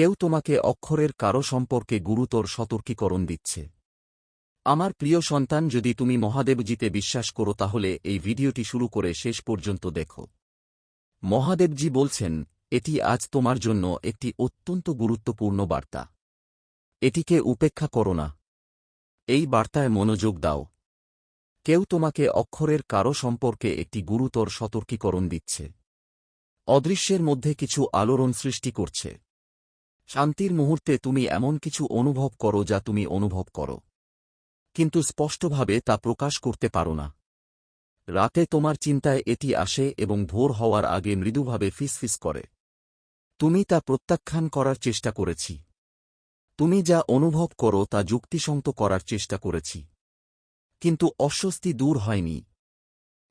কেউ তোমাকে অক্ষরের কারও সম্পর্কে গুরুতর সতর্কীকরণ দিচ্ছে। আমার প্রিয় সন্তান, যদি তুমি মহাদেবজিতে বিশ্বাস করো, তাহলে এই ভিডিওটি শুরু করে শেষ পর্যন্ত দেখো। মহাদেবজি বলছেন, এটি আজ তোমার জন্য একটি অত্যন্ত গুরুত্বপূর্ণ বার্তা। এটিকে উপেক্ষা করো না। এই বার্তায় মনোযোগ দাও। কেউ তোমাকে অক্ষরের কারও সম্পর্কে একটি গুরুতর সতর্কীকরণ দিচ্ছে। অদৃশ্যের মধ্যে কিছু আলোড়ন সৃষ্টি করছে। শান্তির মুহূর্তে তুমি এমন কিছু অনুভব করো যা তুমি অনুভব করো। কিন্তু স্পষ্টভাবে তা প্রকাশ করতে পারো না। রাতে তোমার চিন্তায় এটি আসে এবং ভোর হওয়ার আগে মৃদুভাবে ফিসফিস করে। তুমি তা প্রত্যাখ্যান করার চেষ্টা করেছি। তুমি যা অনুভব করো তা যুক্তিসঙ্গত করার চেষ্টা করেছি। কিন্তু অস্বস্তি দূর হয়নি।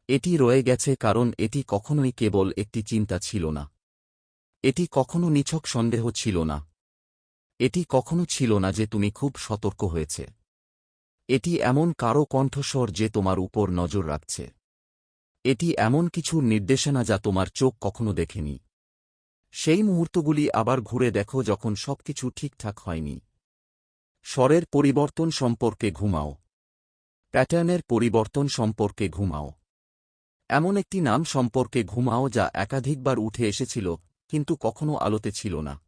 এটি রয়ে গেছে কারণ এটি কখনোই কেবল একটি চিন্তা ছিল না। এটি কখনো নিছক সন্দেহ ছিল না। এটি কখনো ছিল না যে তুমি খুব সতর্ক হয়েছে। এটি এমন কারও কণ্ঠস্বর যে তোমার উপর নজর রাখছে। এটি এমন কিছুর নির্দেশনা যা তোমার চোখ কখনো দেখেনি। সেই মুহূর্তগুলি আবার ঘুরে দেখো যখন সবকিছু ঠিকঠাক হয়নি। স্বরের পরিবর্তন সম্পর্কে ঘুমাও। প্যাটার্নের পরিবর্তন সম্পর্কে ঘুমাও। এমন একটি নাম সম্পর্কে ঘুমাও যা একাধিকবার উঠে এসেছিল কিন্তু কখনো আলোতে ছিল না।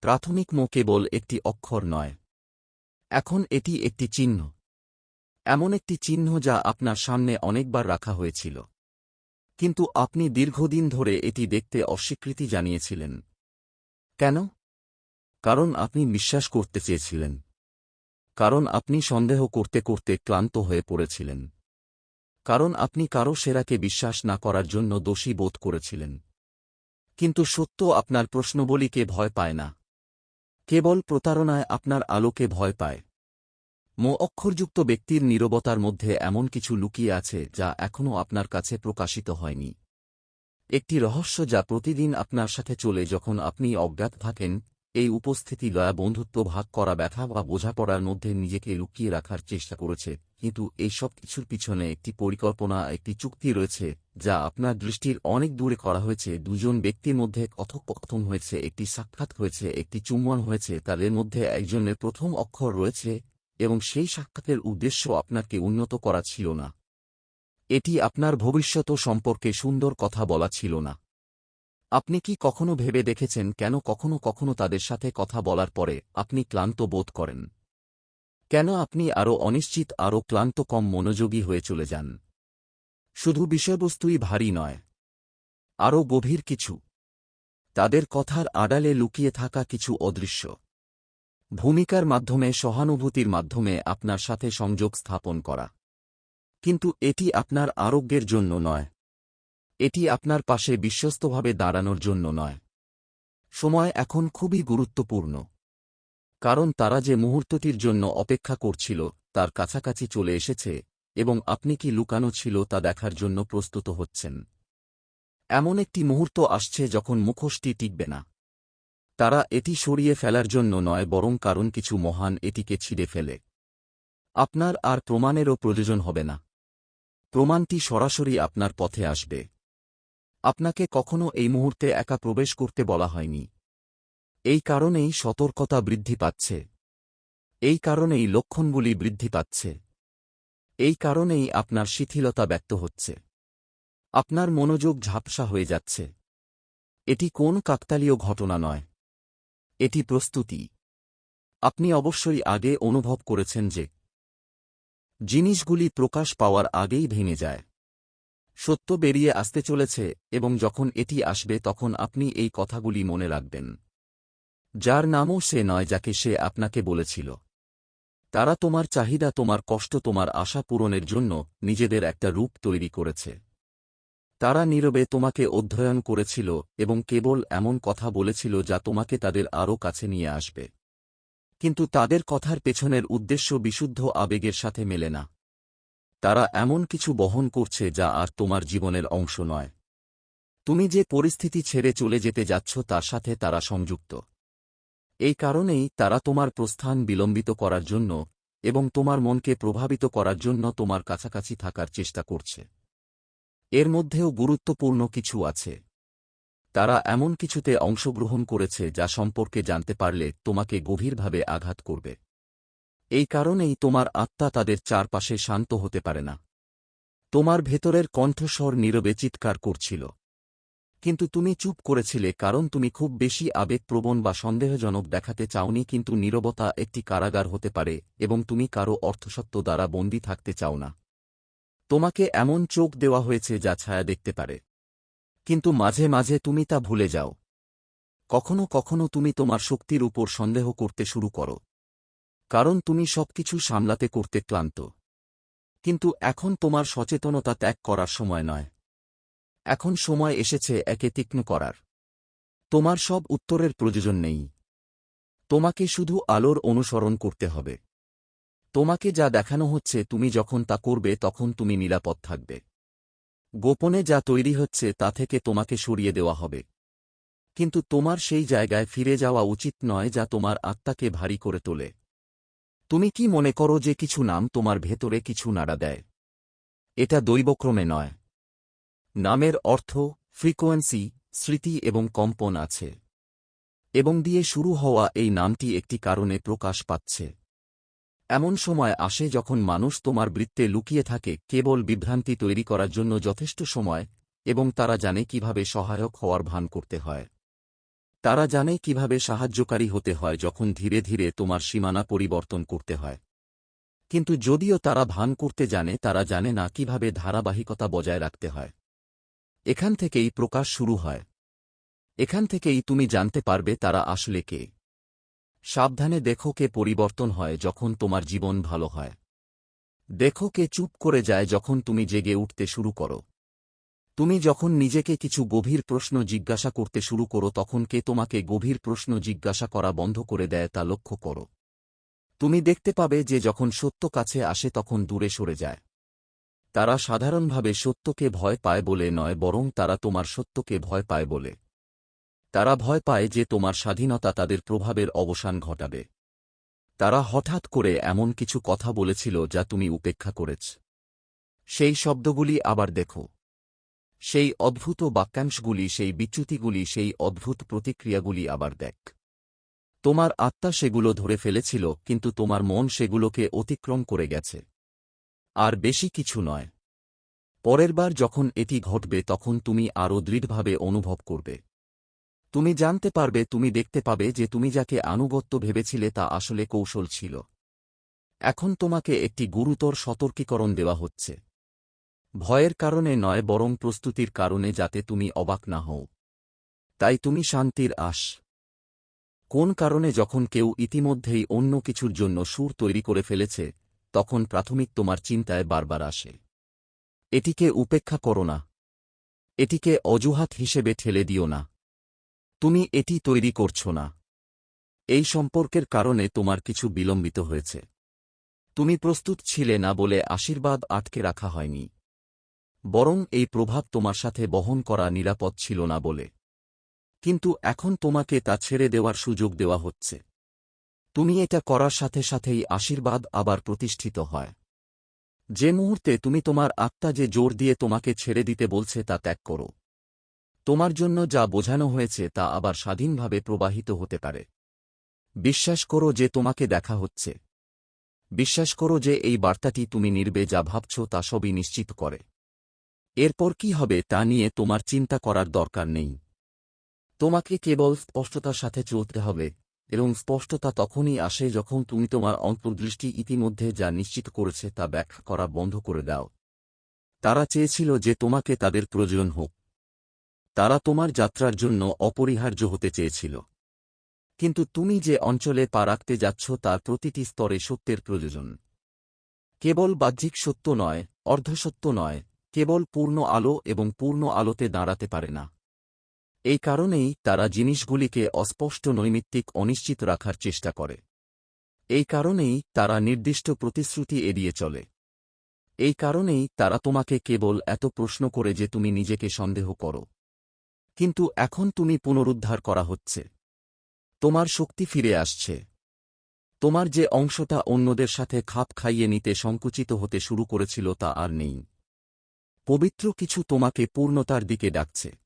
প্রাথমিক মো কেবল একটি অক্ষর নয়। এখন এটি একটি চিহ্ন। এমন একটি চিহ্ন যা আপনার সামনে অনেকবার রাখা হয়েছিল। কিন্তু আপনি দীর্ঘদিন ধরে এটি দেখতে অস্বীকৃতি জানিয়েছিলেন। কেন? কারণ আপনি বিশ্বাস করতে চেয়েছিলেন। কারণ আপনি সন্দেহ করতে করতে ক্লান্ত হয়ে পড়েছিলেন। কারণ আপনি কারও সেরাকে বিশ্বাস না করার জন্য দোষী বোধ করেছিলেন। কিন্তু সত্য আপনার প্রশ্নবলীকে ভয় পায় না। কেবল প্রতারণায় আপনার আলোকে ভয় পায়। মো অক্ষরযুক্ত ব্যক্তির নীরবতার মধ্যে এমন কিছু লুকিয়ে আছে যা এখনও আপনার কাছে প্রকাশিত হয়নি। একটি রহস্য যা প্রতিদিন আপনার সাথে চলে যখন আপনি অজ্ঞাত থাকেন এই উপস্থিতি লয়া বন্ধুত্ব ভাগ করা ব্যথা বা বোঝাপড়ার মধ্যে নিজেকে লুকিয়ে রাখার চেষ্টা করেছে, কিন্তু এই সব কিছুর পিছনে একটি পরিকল্পনা, একটি চুক্তি রয়েছে, যা আপনার দৃষ্টির অনেক দূরে করা হয়েছে। দুজন ব্যক্তির মধ্যে কথোপকথন হয়েছে, একটি সাক্ষাৎ হয়েছে, একটি চুম্বন হয়েছে, তাদের মধ্যে একজনের প্রথম অক্ষর রয়েছে, এবং সেই সাক্ষাতের উদ্দেশ্য আপনাকে উন্নত করা ছিল না। এটি আপনার ভবিষ্যৎ সম্পর্কে সুন্দর কথা বলা ছিল না। আপনি কি কখনো ভেবে দেখেছেন কেন কখনো কখনো তাদের সাথে কথা বলার পরে আপনি ক্লান্ত বোধ করেন? কেন আপনি আরও অনিশ্চিত, আরও ক্লান্ত কম মনোযোগী হয়ে চলে যান? শুধু বিষয়বস্তুই ভারী নয়, আরও গভীর কিছু। তাদের কথার আড়ালে লুকিয়ে থাকা কিছু অদৃশ্য। ভূমিকার মাধ্যমে, সহানুভূতির মাধ্যমে আপনার সাথে সংযোগ স্থাপন করা। কিন্তু এটি আপনার আরোগ্যের জন্য নয়। এটি আপনার পাশে বিশ্বস্তভাবে দাঁড়ানোর জন্য নয়। সময় এখন খুবই গুরুত্বপূর্ণ। কারণ তারা যে মুহূর্তটির জন্য অপেক্ষা করছিল, তার কাছাকাছি চলে এসেছে, এবং আপনি কি লুকানো ছিল তা দেখার জন্য প্রস্তুত হচ্ছেন। এমন একটি মুহূর্ত আসছে যখন মুখোশটি টিকবে না। তারা এটি সরিয়ে ফেলার জন্য নয়, বরং কারণ কিছু মহান এটিকে ছিঁড়ে ফেলে। আপনার আর প্রমাণেরও প্রয়োজন হবে না। প্রমাণটি সরাসরি আপনার পথে আসবে। আপনাকে কখনো এই মুহূর্তে একা প্রবেশ করতে বলা হয়নি। এই কারণেই সতর্কতা বৃদ্ধি পাচ্ছে। এই কারণেই লক্ষণগুলি বৃদ্ধি পাচ্ছে। এই কারণেই আপনার শিথিলতা ব্যক্ত হচ্ছে। আপনার মনোযোগ ঝাপসা হয়ে যাচ্ছে। এটি কোন কাকতালীয় ঘটনা নয়। এটি প্রস্তুতি। আপনি অবশ্যই আগে অনুভব করেছেন যে জিনিসগুলি প্রকাশ পাওয়ার আগেই ভেঙে যায়। সত্য বেরিয়ে আসতে চলেছে, এবং যখন এটি আসবে তখন আপনি এই কথাগুলি মনে রাখবেন। যার নামও সে নয় যাকে সে আপনাকে বলেছিল। তারা তোমার চাহিদা, তোমার কষ্ট, তোমার আশা পূরণের জন্য নিজেদের একটা রূপ তৈরি করেছে। তারা নীরবে তোমাকে অধ্যয়ন করেছিল এবং কেবল এমন কথা বলেছিল যা তোমাকে তাদের আরও কাছে নিয়ে আসবে। কিন্তু তাদের কথার পেছনের উদ্দেশ্য বিশুদ্ধ আবেগের সাথে মেলে না। তারা এমন কিছু বহন করছে যা আর তোমার জীবনের অংশ নয়। তুমি যে পরিস্থিতি ছেড়ে চলে যেতে যাচ্ছ তার সাথে তারা সংযুক্ত। এই কারণেই তারা তোমার প্রস্থান বিলম্বিত করার জন্য এবং তোমার মনকে প্রভাবিত করার জন্য তোমার কাছাকাছি থাকার চেষ্টা করছে। এর মধ্যেও গুরুত্বপূর্ণ কিছু আছে। তারা এমন কিছুতে অংশগ্রহণ করেছে যা সম্পর্কে জানতে পারলে তোমাকে গভীরভাবে আঘাত করবে। এই কারণেই তোমার আত্মা তাদের চারপাশে শান্ত হতে পারে না। তোমার ভেতরের কণ্ঠস্বর নীরবে চিৎকার করছিল। কিন্তু তুমি চুপ করেছিলে কারণ তুমি খুব বেশি আবেগপ্রবণ বা সন্দেহজনক দেখাতে চাওনি কিন্তু নীরবতা একটি কারাগার হতে পারে এবং তুমি কারও অর্থসত্ত্ব দ্বারা বন্দী থাকতে চাও না। তোমাকে এমন চোখ দেওয়া হয়েছে যা ছায়া দেখতে পারে। কিন্তু মাঝে মাঝে তুমি তা ভুলে যাও। কখনো কখনো তুমি তোমার শক্তির উপর সন্দেহ করতে শুরু করো। কারণ তুমি সবকিছু সামলাতে করতে ক্লান্ত। কিন্তু এখন তোমার সচেতনতা ত্যাগ করার সময় নয়। এখন সময় এসেছে একে তীক্ষ্ণ করার। তোমার সব উত্তরের প্রয়োজন নেই। তোমাকে শুধু আলোর অনুসরণ করতে হবে। তোমাকে যা দেখানো হচ্ছে, তুমি যখন তা করবে, তখন তুমি নিরাপদ থাকবে। গোপনে যা তৈরি হচ্ছে, তা থেকে তোমাকে সরিয়ে দেওয়া হবে। কিন্তু তোমার সেই জায়গায় ফিরে যাওয়া উচিত নয় যা তোমার আত্মাকে ভারী করে তোলে। তুমি কি মনে করো যে কিছু নাম তোমার ভেতরে কিছু নাড়া দেয়? এটা দৈবক্রমে নয়। নামের অর্থ, ফ্রিকোয়েন্সি, স্মৃতি এবং কম্পন আছে। এবং দিয়ে শুরু হওয়া এই নামটি একটি কারণে প্রকাশ পাচ্ছে। এমন সময় আসে যখন মানুষ তোমার বৃত্তে লুকিয়ে থাকে, কেবল বিভ্রান্তি তৈরি করার জন্য যথেষ্ট সময়, এবং তারা জানে কীভাবে সহায়ক হওয়ার ভান করতে হয়। তারা জানে কীভাবে সাহায্যকারী হতে হয় যখন ধীরে ধীরে তোমার সীমানা পরিবর্তন করতে হয়। কিন্তু যদিও তারা ভান করতে জানে, তারা জানে না কীভাবে ধারাবাহিকতা বজায় রাখতে হয়। এখান থেকেই প্রকাশ শুরু হয়। এখান থেকেই তুমি জানতে পারবে তারা আসলে কে। সাবধানে দেখো কে পরিবর্তন হয় যখন তোমার জীবন ভালো হয়। দেখো কে চুপ করে যায় যখন তুমি জেগে উঠতে শুরু করো। তুমি যখন নিজেকে কিছু গভীর প্রশ্ন জিজ্ঞাসা করতে শুরু করো তখন কে তোমাকে গভীর প্রশ্ন জিজ্ঞাসা করা বন্ধ করে দেয় তা লক্ষ্য করো। তুমি দেখতে পাবে যে যখন সত্য কাছে আসে তখন দূরে সরে যায়। তারা সাধারণভাবে সত্যকে ভয় পায় বলে নয়, বরং তারা তোমার সত্যকে ভয় পায় বলে। তারা ভয় পায় যে তোমার স্বাধীনতা তাদের প্রভাবের অবসান ঘটাবে। তারা হঠাৎ করে এমন কিছু কথা বলেছিল যা তুমি উপেক্ষা করেছ। সেই শব্দগুলি আবার দেখো। সেই অদ্ভুত বাক্যাংশগুলি, সেই বিচ্যুতিগুলি, সেই অদ্ভুত প্রতিক্রিয়াগুলি আবার দেখ। তোমার আত্মা সেগুলো ধরে ফেলেছিল, কিন্তু তোমার মন সেগুলোকে অতিক্রম করে গেছে। আর বেশি কিছু নয়। পরের বার যখন এটি ঘটবে, তখন তুমি আরও দৃঢ়ভাবে অনুভব করবে। তুমি জানতে পারবে, তুমি দেখতে পাবে যে তুমি যাকে আনুগত্য ভেবেছিলে তা আসলে কৌশল ছিল। এখন তোমাকে একটি গুরুতর সতর্কীকরণ দেওয়া হচ্ছে। ভয়ের কারণে নয়, বরং প্রস্তুতির কারণে, যাতে তুমি অবাক না হও। তাই তুমি শান্তির আশ। কোন কারণে যখন কেউ ইতিমধ্যেই অন্য কিছুর জন্য সুর তৈরি করে ফেলেছে, তখন প্রাথমিক তোমার চিন্তায় বারবার আসে। এটিকে উপেক্ষা করো না। এটিকে অজুহাত হিসেবে ঠেলে দিও না। তুমি এটি তৈরি করছ না। এই সম্পর্কের কারণে তোমার কিছু বিলম্বিত হয়েছে। তুমি প্রস্তুত ছিলে না বলে আশীর্বাদ আটকে রাখা হয়নি। বরং এই প্রভাব তোমার সাথে বহন করা নিরাপদ ছিল না বলে। কিন্তু এখন তোমাকে তা ছেড়ে দেওয়ার সুযোগ দেওয়া হচ্ছে। তুমি এটা করার সাথে সাথেই আশীর্বাদ আবার প্রতিষ্ঠিত হয়। যে মুহূর্তে তুমি তোমার আত্মা যে জোর দিয়ে তোমাকে ছেড়ে দিতে বলছে তা ত্যাগ করো। তোমার জন্য যা বোঝানো হয়েছে তা আবার স্বাধীনভাবে প্রবাহিত হতে পারে। বিশ্বাস করো যে তোমাকে দেখা হচ্ছে। বিশ্বাস করো যে এই বার্তাটি তুমি নির্বে যা ভাবছ তা সবই নিশ্চিত করে। এরপর কি হবে তা নিয়ে তোমার চিন্তা করার দরকার নেই। তোমাকে কেবল স্পষ্টতার সাথে চলতে হবে, এবং স্পষ্টতা তখনই আসে যখন তুমি তোমার অন্তর্দৃষ্টি ইতিমধ্যে যা নিশ্চিত করেছে তা ব্যাখ্যা করা বন্ধ করে দাও। তারা চেয়েছিল যে তোমাকে তাদের প্রয়োজন হোক। তারা তোমার যাত্রার জন্য অপরিহার্য হতে চেয়েছিল। কিন্তু তুমি যে অঞ্চলে পা রাখতে যাচ্ছ তার প্রতিটি স্তরে সত্যের প্রয়োজন। কেবল বাহ্যিক সত্য নয়, অর্ধসত্য নয় কেবল পূর্ণ আলো এবং পূর্ণ আলোতে দাঁড়াতে পারে না। এই কারণেই তারা জিনিসগুলিকে অস্পষ্ট নৈমিত্তিক অনিশ্চিত রাখার চেষ্টা করে। এই কারণেই তারা নির্দিষ্ট প্রতিশ্রুতি এড়িয়ে চলে। এই কারণেই তারা তোমাকে কেবল এত প্রশ্ন করে যে তুমি নিজেকে সন্দেহ করো। কিন্তু এখন তুমি পুনরুদ্ধার করা হচ্ছে। তোমার শক্তি ফিরে আসছে। তোমার যে অংশটা অন্যদের সাথে খাপ খাইয়ে নিতে সংকুচিত হতে শুরু করেছিল তা আর নেই। পবিত্র কিছু তোমাকে পূর্ণতার দিকে ডাকছে।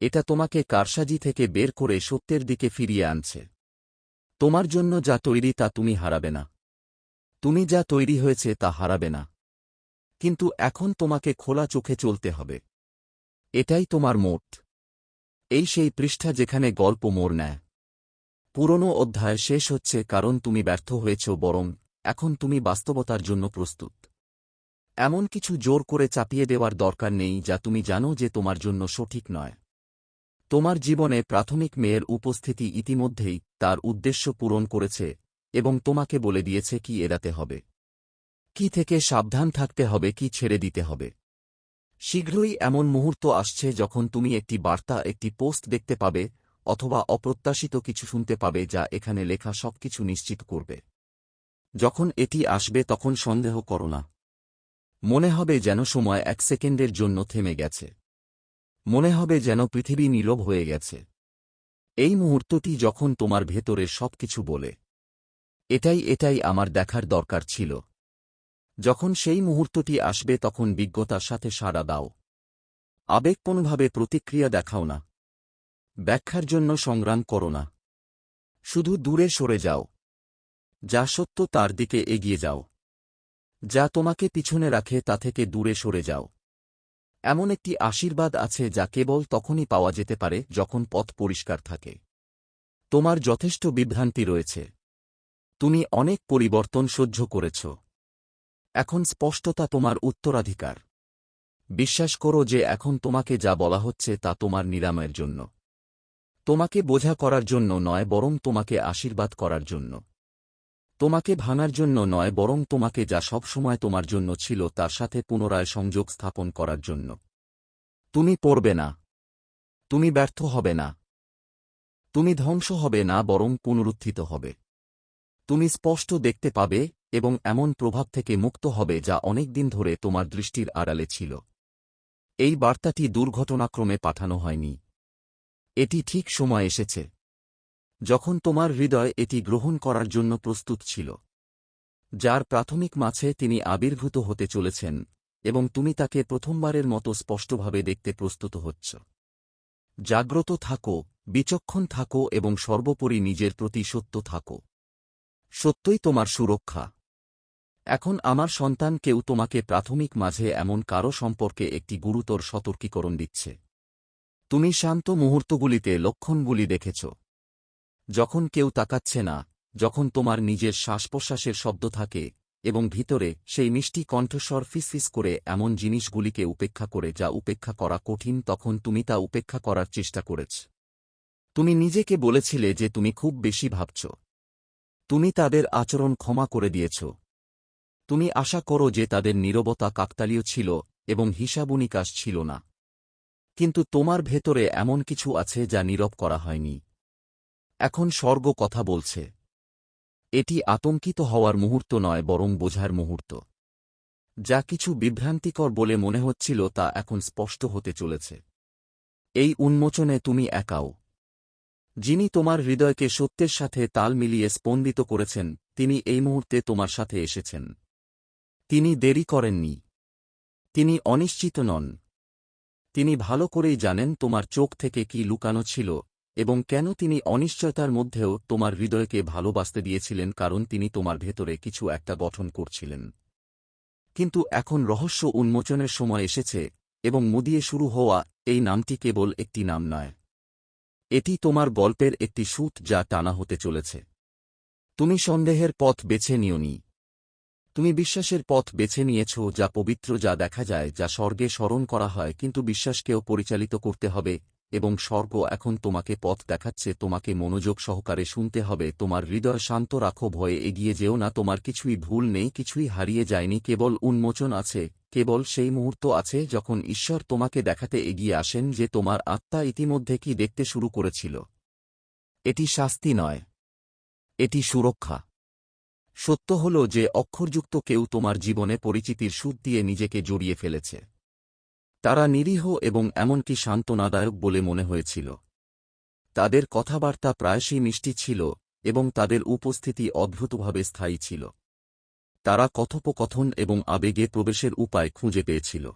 এটা তোমাকে কারসাজি থেকে বের করে সত্যের দিকে ফিরিয়ে আনছে। তোমার জন্য যা তৈরি তা তুমি হারাবে না। তুমি যা তৈরি হয়েছে তা হারাবে না। কিন্তু এখন তোমাকে খোলা চোখে চলতে হবে। এটাই তোমার মোট। এই সেই পৃষ্ঠা যেখানে গল্প মোড় নেয় পুরনো অধ্যায় শেষ হচ্ছে কারণ তুমি ব্যর্থ হয়েছ বরং এখন তুমি বাস্তবতার জন্য প্রস্তুত। এমন কিছু জোর করে চাপিয়ে দেওয়ার দরকার নেই যা তুমি জানো যে তোমার জন্য সঠিক নয়। তোমার জীবনে প্রাথমিক মেয়ের উপস্থিতি ইতিমধ্যেই তার উদ্দেশ্য পূরণ করেছে এবং তোমাকে বলে দিয়েছে কি এড়াতে হবে। কি থেকে সাবধান থাকতে হবে, কি ছেড়ে দিতে হবে। শীঘ্রই এমন মুহূর্ত আসছে যখন তুমি একটি বার্তা, একটি পোস্ট দেখতে পাবে অথবা অপ্রত্যাশিত কিছু শুনতে পাবে যা এখানে লেখা সবকিছু নিশ্চিত করবে। যখন এটি আসবে তখন সন্দেহ করো না। মনে হবে যেন সময় এক সেকেন্ডের জন্য থেমে গেছে। মনে হবে যেন পৃথিবী নীরব হয়ে গেছে। এই মুহূর্তটি যখন তোমার ভেতরে সবকিছু বলে, এটাই এটাই আমার দেখার দরকার ছিল। যখন সেই মুহূর্তটি আসবে তখন বিজ্ঞতার সাথে সাড়া দাও। আবেগপণভাবে প্রতিক্রিয়া দেখাও না। ব্যাখ্যার জন্য সংগ্রাম করো না। শুধু দূরে সরে যাও। যা সত্য তার দিকে এগিয়ে যাও। যা তোমাকে পিছনে রাখে তা থেকে দূরে সরে যাও। এমন একটি আশীর্বাদ আছে যা কেবল তখনই পাওয়া যেতে পারে যখন পথ পরিষ্কার থাকে। তোমার যথেষ্ট বিভ্রান্তি রয়েছে। তুমি অনেক পরিবর্তন সহ্য করেছ। এখন স্পষ্টতা তোমার উত্তরাধিকার। বিশ্বাস করো যে এখন তোমাকে যা বলা হচ্ছে তা তোমার নিরাময়ের জন্য। তোমাকে বোঝা করার জন্য নয়, বরং তোমাকে আশীর্বাদ করার জন্য। তোমাকে ভাঙার জন্য নয়, বরং তোমাকে যা সবসময় তোমার জন্য ছিল তার সাথে পুনরায় সংযোগ স্থাপন করার জন্য। তুমি পড়বে না। তুমি ব্যর্থ হবে না। তুমি ধ্বংস হবে না, বরং পুনরুত্থিত হবে। তুমি স্পষ্ট দেখতে পাবে এবং এমন প্রভাব থেকে মুক্ত হবে যা অনেক দিন ধরে তোমার দৃষ্টির আড়ালে ছিল। এই বার্তাটি দুর্ঘটনাক্রমে পাঠানো হয়নি। এটি ঠিক সময় এসেছে। যখন তোমার হৃদয় এটি গ্রহণ করার জন্য প্রস্তুত ছিল। যার প্রাথমিক মাছে তিনি আবির্ভূত হতে চলেছেন, এবং তুমি তাকে প্রথমবারের মতো স্পষ্টভাবে দেখতে প্রস্তুত হচ্ছ। জাগ্রত থাকো, বিচক্ষণ থাকো, এবং সর্বোপরি নিজের প্রতি সত্য থাকো। সত্যই তোমার সুরক্ষা। এখন আমার সন্তান কেউ তোমাকে প্রাথমিক মাঝে এমন কারও সম্পর্কে একটি গুরুতর সতর্কীকরণ দিচ্ছে। তুমি শান্ত মুহূর্তগুলিতে লক্ষণগুলি দেখেছ। যখন কেউ তাকাচ্ছে না, যখন তোমার নিজের শ্বাস প্রশ্বাসের শব্দ থাকে, এবং ভিতরে সেই মিষ্টি কণ্ঠস্বর ফিসফিস করে এমন জিনিসগুলিকে উপেক্ষা করে যা উপেক্ষা করা কঠিন, তখন তুমি তা উপেক্ষা করার চেষ্টা করেছ। তুমি নিজেকে বলেছিলে যে তুমি খুব বেশি ভাবছ। তুমি তাদের আচরণ ক্ষমা করে দিয়েছ। তুমি আশা করো যে তাদের নীরবতা কাকতালীয় ছিল এবং হিসাবনিকাশ ছিল না। কিন্তু তোমার ভেতরে এমন কিছু আছে যা নীরব করা হয়নি। এখন স্বর্গ কথা বলছে। এটি আতঙ্কিত হওয়ার মুহূর্ত নয়, বরং বোঝার মুহূর্ত। যা কিছু বিভ্রান্তিকর বলে মনে হচ্ছিল তা এখন স্পষ্ট হতে চলেছে। এই উন্মোচনে তুমি একাও। যিনি তোমার হৃদয়কে সত্যের সাথে তাল মিলিয়ে স্পন্দিত করেছেন, তিনি এই মুহূর্তে তোমার সাথে এসেছেন। তিনি দেরি করেননি। তিনি অনিশ্চিত নন। তিনি ভালো করেই জানেন তোমার চোখ থেকে কি লুকানো ছিল এবং কেন তিনি অনিশ্চয়তার মধ্যেও তোমার হৃদয়কে ভালোবাসতে দিয়েছিলেন কারণ তিনি তোমার ভেতরে কিছু একটা গঠন করছিলেন। কিন্তু এখন রহস্য উন্মোচনের সময় এসেছে এবং মুদিয়ে শুরু হওয়া এই নামটি কেবল একটি নাম নয়। এটি তোমার গল্পের একটি সুত যা টানা হতে চলেছে। তুমি সন্দেহের পথ বেছে নিওনি। তুমি বিশ্বাসের পথ বেছে নিয়েছ যা পবিত্র যা দেখা যায়, যা স্বর্গে স্মরণ করা হয়, কিন্তু বিশ্বাসকেও পরিচালিত করতে হবে এবং স্বর্গ এখন তোমাকে পথ দেখাচ্ছে, তোমাকে মনোযোগ সহকারে শুনতে হবে, তোমার হৃদয় শান্ত রাখো, ভয়ে এগিয়ে যেও না, তোমার কিছুই ভুল নেই, কিছুই হারিয়ে যায়নি, কেবল উন্মোচন আছে, কেবল সেই মুহূর্ত আছে যখন ঈশ্বর তোমাকে দেখাতে এগিয়ে আসেন যে তোমার আত্মা ইতিমধ্যে কি দেখতে শুরু করেছিল। এটি শাস্তি নয়, এটি সুরক্ষা। সত্য হল যে অক্ষরযুক্ত কেউ তোমার জীবনে পরিচিতির সুদ দিয়ে নিজেকে জড়িয়ে ফেলেছে। তারা নিরীহ এবং এমনকি সান্ত্বনাদায়ক বলে মনে হয়েছিল। তাদের কথাবার্তা প্রায়শই মিষ্টি ছিল এবং তাদের উপস্থিতি অদ্ভুতভাবে স্থায়ী ছিল। তারা কথোপকথন এবং আবেগে প্রবেশের উপায় খুঁজে পেয়েছিল।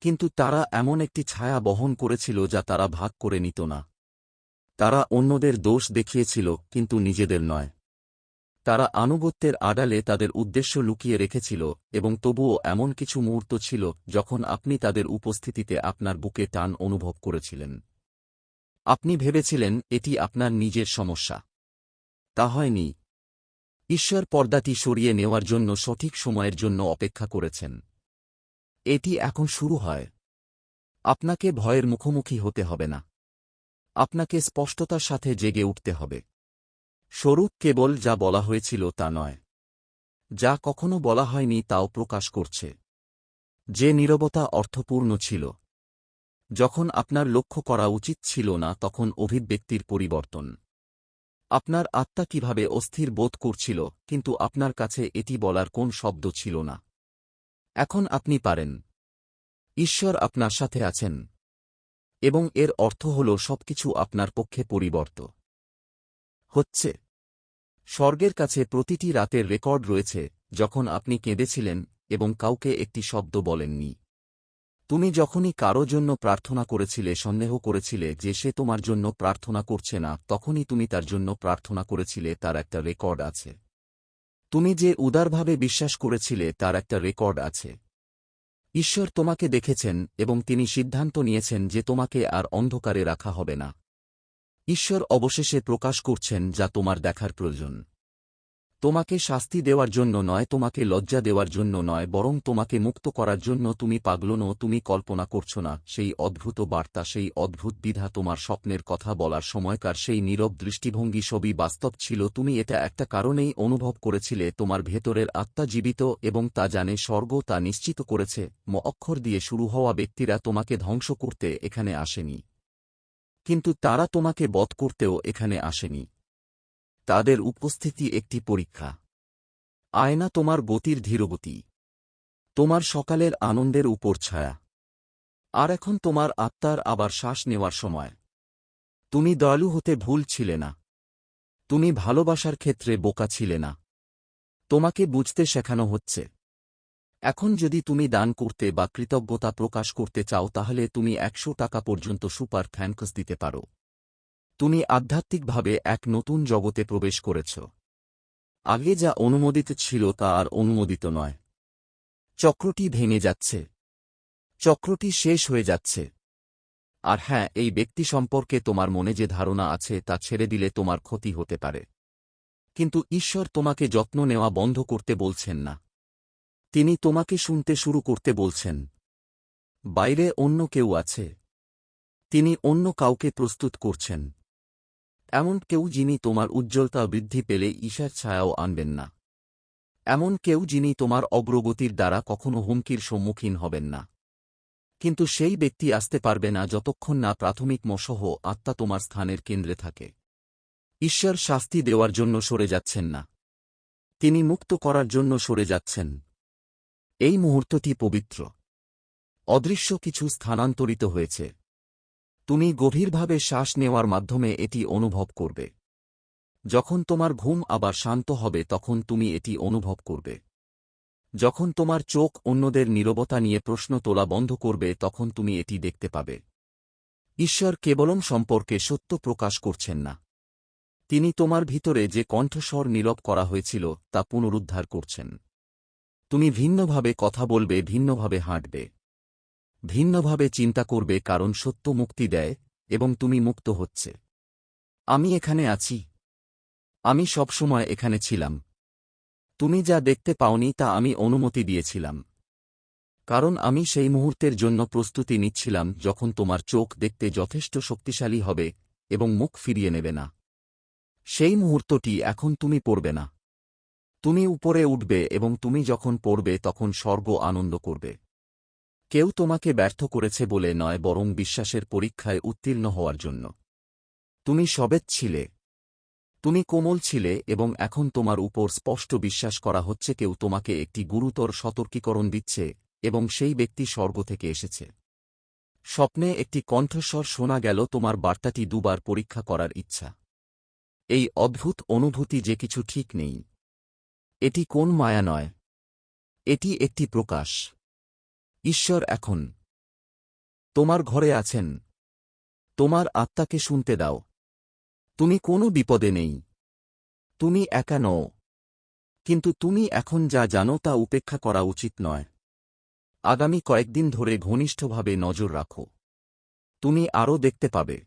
কিন্তু তারা এমন একটি ছায়া বহন করেছিল যা তারা ভাগ করে নিত না। তারা অন্যদের দোষ দেখিয়েছিল, কিন্তু নিজেদের নয়। তারা আনুগত্যের আড়ালে তাদের উদ্দেশ্য লুকিয়ে রেখেছিল এবং তবুও এমন কিছু মুহূর্ত ছিল যখন আপনি তাদের উপস্থিতিতে আপনার বুকে টান অনুভব করেছিলেন। আপনি ভেবেছিলেন, এটি আপনার নিজের সমস্যা। তা হয়নি। ঈশ্বর পর্দাটি সরিয়ে নেওয়ার জন্য সঠিক সময়ের জন্য অপেক্ষা করেছেন। এটি এখন শুরু হয়। আপনাকে ভয়ের মুখোমুখি হতে হবে না। আপনাকে স্পষ্টতার সাথে জেগে উঠতে হবে। স্বরূপ কেবল যা বলা হয়েছিল তা নয়। যা কখনো বলা হয়নি তাও প্রকাশ করছে। যে নীরবতা অর্থপূর্ণ ছিল। যখন আপনার লক্ষ্য করা উচিত ছিল না তখন অভিব্যক্তির পরিবর্তন। আপনার আত্মা কীভাবে অস্থির বোধ করছিল, কিন্তু আপনার কাছে এটি বলার কোন শব্দ ছিল না। এখন আপনি পারেন। ঈশ্বর আপনার সাথে আছেন। এবং এর অর্থ হল সবকিছু আপনার পক্ষে পরিবর্ত। হচ্ছে স্বর্গের কাছে প্রতিটি রাতের রেকর্ড রয়েছে, যখন আপনি কেঁদেছিলেন এবং কাউকে একটি শব্দ বলেননি। তুমি যখনই কারও জন্য প্রার্থনা করেছিলে, সন্দেহ করেছিলে যে সে তোমার জন্য প্রার্থনা করছে না, তখনই তুমি তার জন্য প্রার্থনা করেছিলে, তার একটা রেকর্ড আছে। তুমি যে উদারভাবে বিশ্বাস করেছিলে, তার একটা রেকর্ড আছে। ঈশ্বর তোমাকে দেখেছেন এবং তিনি সিদ্ধান্ত নিয়েছেন যে তোমাকে আর অন্ধকারে রাখা হবে না। ঈশ্বর অবশেষে প্রকাশ করছেন যা তোমার দেখার প্রয়োজন। তোমাকে শাস্তি দেওয়ার জন্য নয়, তোমাকে লজ্জা দেওয়ার জন্য নয়, বরং তোমাকে মুক্ত করার জন্য তুমি পাগলনো তুমি কল্পনা করছ না, সেই অদ্ভুত বার্তা, সেই অদ্ভুত বিধা তোমার স্বপ্নের কথা বলার সময়কার সেই নীরব দৃষ্টিভঙ্গি সবই বাস্তব ছিল, তুমি এটা একটা কারণেই অনুভব করেছিলে, তোমার ভেতরের আত্মা জীবিত এবং তা জানে, স্বর্গ তা নিশ্চিত করেছে ম অক্ষর দিয়ে শুরু হওয়া ব্যক্তিরা তোমাকে ধ্বংস করতে এখানে আসেনি। কিন্তু তারা তোমাকে বধ করতেও এখানে আসেনি। তাদের উপস্থিতি একটি পরীক্ষা। আয়না তোমার গতির ধীরগতি। তোমার সকালের আনন্দের উপর ছায়া। আর এখন তোমার আত্মার আবার শ্বাস নেওয়ার সময়। তুমি দয়ালু হতে ভুল ছিলে না। তুমি ভালোবাসার ক্ষেত্রে বোকা ছিলে না। তোমাকে বুঝতে শেখানো হচ্ছে। এখন যদি তুমি দান করতে বা কৃতজ্ঞতা প্রকাশ করতে চাও তাহলে তুমি একশো টাকা পর্যন্ত সুপার থ্যাঙ্কস দিতে পারো। তুমি আধ্যাত্মিকভাবে এক নতুন জগতে প্রবেশ করেছ। আগে যা অনুমোদিত ছিল তা আর অনুমোদিত নয়। চক্রটি ভেঙে যাচ্ছে। চক্রটি শেষ হয়ে যাচ্ছে। আর হ্যাঁ এই ব্যক্তি সম্পর্কে তোমার মনে যে ধারণা আছে তা ছেড়ে দিলে তোমার ক্ষতি হতে পারে। কিন্তু ঈশ্বর তোমাকে যত্ন নেওয়া বন্ধ করতে বলছেন না। তিনি তোমাকে শুনতে শুরু করতে বলছেন। বাইরে অন্য কেউ আছে। তিনি অন্য কাউকে প্রস্তুত করছেন। এমন কেউ যিনি তোমার উজ্জ্বলতা বৃদ্ধি পেলে ঈশার ছায়াও আনবেন না। এমন কেউ যিনি তোমার অগ্রগতির দ্বারা কখনো হুমকির সম্মুখীন হবেন না। কিন্তু সেই ব্যক্তি আসতে পারবে না যতক্ষণ না প্রাথমিক মসহ আত্মা তোমার স্থানের কেন্দ্রে থাকে। ঈশ্বর শাস্তি দেওয়ার জন্য সরে যাচ্ছেন না। তিনি মুক্ত করার জন্য সরে যাচ্ছেন। এই মুহূর্তটি পবিত্র। অদৃশ্য কিছু স্থানান্তরিত হয়েছে। তুমি গভীরভাবে শ্বাস নেওয়ার মাধ্যমে এটি অনুভব করবে। যখন তোমার ঘুম আবার শান্ত হবে, তখন তুমি এটি অনুভব করবে। যখন তোমার চোখ অন্যদের নীরবতা নিয়ে প্রশ্ন তোলা বন্ধ করবে, তখন তুমি এটি দেখতে পাবে। ঈশ্বর কেবলম সম্পর্কে সত্য প্রকাশ করছেন না। তিনি তোমার ভিতরে যে কণ্ঠস্বর নীরব করা হয়েছিল, তা পুনরুদ্ধার করছেন। তুমি ভিন্নভাবে কথা বলবে, ভিন্নভাবে হাঁটবে। ভিন্নভাবে চিন্তা করবে, কারণ সত্য মুক্তি দেয় এবং তুমি মুক্ত হচ্ছে। আমি এখানে আছি। আমি সবসময় এখানে ছিলাম। তুমি যা দেখতে পাওনি তা আমি অনুমতি দিয়েছিলাম। কারণ আমি সেই মুহূর্তের জন্য প্রস্তুতি নিচ্ছিলাম যখন তোমার চোখ দেখতে যথেষ্ট শক্তিশালী হবে এবং মুখ ফিরিয়ে নেবে না। সেই মুহূর্তটি এখন তুমি পড়বে না। তুমি উপরে উঠবে এবং তুমি যখন পড়বে তখন স্বর্গ আনন্দ করবে। কেউ তোমাকে ব্যর্থ করেছে বলে নয়, বরং বিশ্বাসের পরীক্ষায় উত্তীর্ণ হওয়ার জন্য। তুমি সবেত ছিলে। তুমি কোমল ছিলে এবং এখন তোমার উপর স্পষ্ট বিশ্বাস করা হচ্ছে কেউ তোমাকে একটি গুরুতর সতর্কীকরণ দিচ্ছে এবং সেই ব্যক্তি স্বর্গ থেকে এসেছে। স্বপ্নে একটি কণ্ঠস্বর শোনা গেল, তোমার বার্তাটি দুবার পরীক্ষা করার ইচ্ছা। এই অদ্ভুত অনুভূতি যে কিছু ঠিক নেই। এটি কোন মায়া নয়। এটি একটি প্রকাশ। ঈশ্বর এখন। তোমার ঘরে আছেন। তোমার আত্মাকে শুনতে দাও। তুমি কোনো বিপদে নেই। তুমি একা নও। কিন্তু তুমি এখন যা জানো তা উপেক্ষা করা উচিত নয়। আগামী কয়েকদিন ধরে ঘনিষ্ঠভাবে নজর রাখো। তুমি আরও দেখতে পাবে।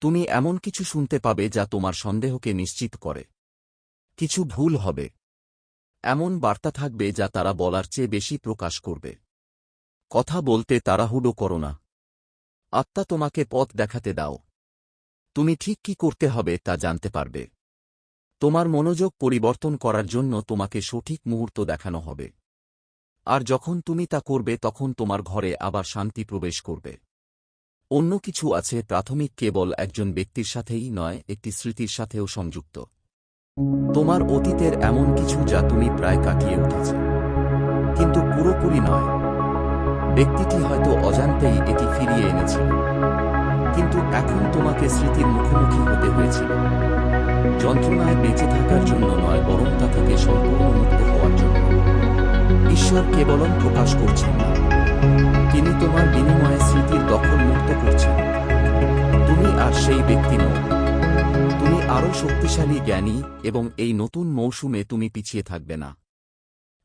তুমি এমন কিছু শুনতে পাবে যা তোমার সন্দেহকে নিশ্চিত করে। কিছু ভুল হবে। এমন বার্তা থাকবে যা তারা বলার চেয়ে বেশি প্রকাশ করবে। কথা বলতে তাড়াহুড়ো করো না। আত্মা তোমাকে পথ দেখাতে দাও। তুমি ঠিক কি করতে হবে তা জানতে পারবে। তোমার মনোযোগ পরিবর্তন করার জন্য তোমাকে সঠিক মুহূর্ত দেখানো হবে। আর যখন তুমি তা করবে তখন তোমার ঘরে আবার শান্তি প্রবেশ করবে। অন্য কিছু আছে প্রাথমিক কেবল একজন ব্যক্তির সাথেই নয়, একটি স্মৃতির সাথেও সংযুক্ত। তোমার অতীতের এমন কিছু যা তুমি প্রায় কাটিয়ে উঠেছে। কিন্তু পুরোপুরি নয়। ব্যক্তিটি হয়তো অজান্তেই এটি ফিরিয়ে এনেছিল। কিন্তু এখন তোমাকে স্মৃতির মুখোমুখি হতে হয়েছিল। যন্ত্রণায় বেঁচে থাকার জন্য নয়, বরং তা থেকে সম্পূর্ণ মুক্ত হওয়ার জন্য। ঈশ্বর কেবলম প্রকাশ করছেন না। তিনি তোমার বিনিময়ে স্মৃতির দখল মুক্ত করছেন। তুমি আর সেই ব্যক্তি তুমি আরও শক্তিশালী জ্ঞানী এবং এই নতুন মৌসুমে তুমি পিছিয়ে থাকবে না।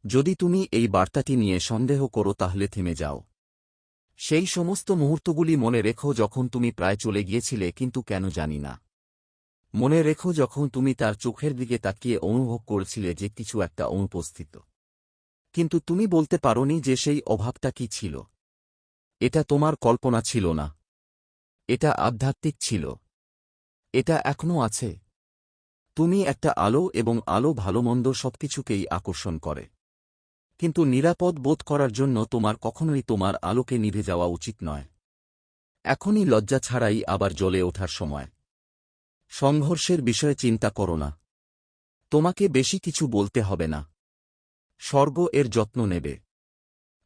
যদি তুমি এই বার্তাটি নিয়ে সন্দেহ করো তাহলে থেমে যাও। সেই সমস্ত মুহূর্তগুলি মনে রেখো যখন তুমি প্রায় চলে গিয়েছিলে কিন্তু কেন জানি না। মনে রেখো যখন তুমি তার চোখের দিকে তাকিয়ে অনুভব করেছিলে যে কিছু একটা অনুপস্থিত। কিন্তু তুমি বলতে পারোনি যে সেই অভাবটা কি ছিল। এটা তোমার কল্পনা ছিল না। এটা আধ্যাত্মিক ছিল। এটা এখনও আছে। তুমি একটা আলো এবং আলো ভালোমন্দ সবকিছুকেই আকর্ষণ করে। কিন্তু নিরাপদ বোধ করার জন্য তোমার কখনোই তোমার আলোকে নিভে যাওয়া উচিত নয়। এখনই লজ্জা ছাড়াই আবার জ্বলে ওঠার সময়। সংঘর্ষের বিষয়ে চিন্তা করো না। তোমাকে বেশি কিছু বলতে হবে না। স্বর্গ এর যত্ন নেবে।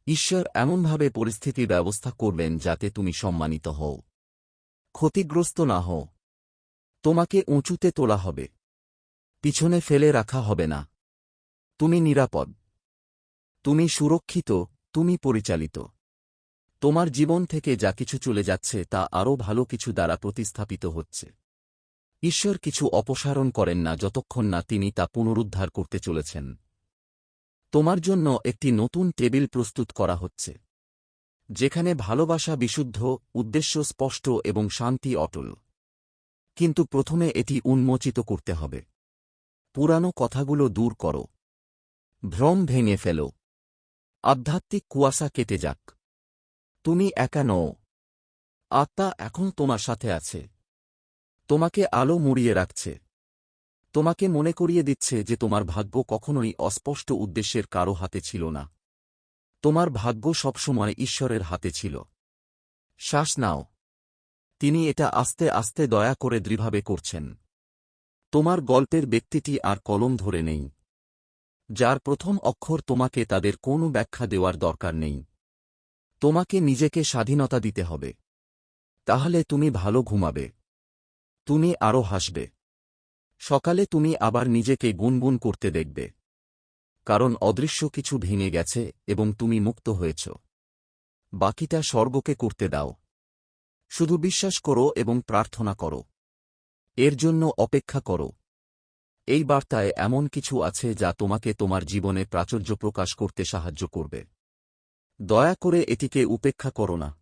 ঈশ্বর এমনভাবে পরিস্থিতির ব্যবস্থা করবেন যাতে তুমি সম্মানিত হও। ক্ষতিগ্রস্ত না হও। তোমাকে উঁচুতে তোলা হবে। পিছনে ফেলে রাখা হবে না। তুমি নিরাপদ। তুমি সুরক্ষিত, তুমি পরিচালিত। তোমার জীবন থেকে যা কিছু চলে যাচ্ছে তা আরও ভালো কিছু দ্বারা প্রতিস্থাপিত হচ্ছে। ঈশ্বর কিছু অপসারণ করেন না যতক্ষণ না তিনি তা পুনরুদ্ধার করতে চলেছেন। তোমার জন্য একটি নতুন টেবিল প্রস্তুত করা হচ্ছে, যেখানে ভালোবাসা বিশুদ্ধ, উদ্দেশ্য স্পষ্ট এবং শান্তি অটল। কিন্তু প্রথমে এটি উন্মোচিত করতে হবে। পুরানো কথাগুলো দূর করো। ভ্রম ভেঙে ফেলো। আধ্যাত্মিক কুয়াশা কেটে যাক। তুমি একা নও। আত্মা এখন তোমার সাথে আছে। তোমাকে আলো মুড়িয়ে রাখছে। তোমাকে মনে করিয়ে দিচ্ছে যে তোমার ভাগ্য কখনোই অস্পষ্ট উদ্দেশ্যের কারও হাতে ছিল না। তোমার ভাগ্য সবসময় ঈশ্বরের হাতে ছিল। শ্বাস নাও। তিনি এটা আস্তে আস্তে দয়া করে দৃঢ়ভাবে করছেন। তোমার গল্পের ব্যক্তিটি আর কলম ধরে নেই। যার প্রথম অক্ষর তোমাকে তাদের কোনো ব্যাখ্যা দেওয়ার দরকার নেই। তোমাকে নিজেকে স্বাধীনতা দিতে হবে। তাহলে তুমি ভালো ঘুমাবে। তুমি আরও হাসবে। সকালে তুমি আবার নিজেকে গুনগুন করতে দেখবে। কারণ অদৃশ্য কিছু ভেঙে গেছে এবং তুমি মুক্ত হয়েছ। বাকিটা স্বর্গকে করতে দাও। শুধু বিশ্বাস করো এবং প্রার্থনা করো। এর জন্য অপেক্ষা করো। এই বার্তায় এমন কিছু আছে যা তোমাকে তোমার জীবনে প্রাচুর্য প্রকাশ করতে সাহায্য করবে। দয়া করে এটিকে উপেক্ষা করো না।